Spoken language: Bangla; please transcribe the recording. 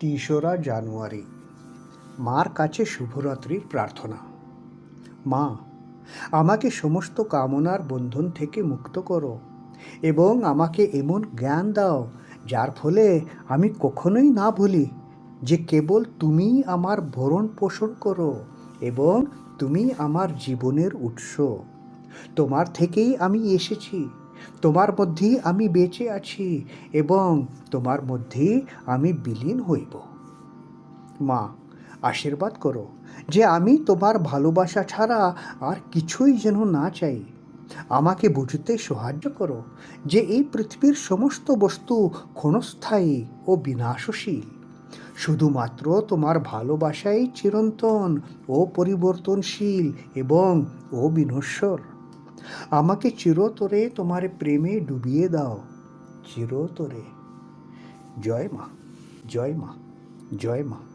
তেসরা জানুয়ারি। মার কাছে শুভরাত্রির প্রার্থনা। মা, আমাকে সমস্ত কামনার বন্ধন থেকে মুক্ত করো এবং আমাকে এমন জ্ঞান দাও যার ফলে আমি কখনোই না ভুলি যে কেবল তুমি আমার ভরণ পোষণ করো এবং তুমি আমার জীবনের উৎস। তোমার থেকেই আমি এসেছি। তোমার মধ্যেই আমি বেঁচে আছি এবং তোমার মধ্যেই আমি বিলীন হইব। মা, আশীর্বাদ করো যে আমি তোমার ভালোবাসা ছাড়া আর কিছুই যেন না চাই। আমাকে বুঝতে সাহায্য করো যে এই পৃথিবীর সমস্ত বস্তু ক্ষণস্থায়ী ও বিনাশশীল। শুধুমাত্র তোমার ভালোবাসাই চিরন্তন ও পরিবর্তনশীল এবং ও বিনশ্বর। আমাকে চিরতরে তোমার প্রেমে ডুবিয়ে দাও। চিরতরে। জয় মা জয় মা জয় মা।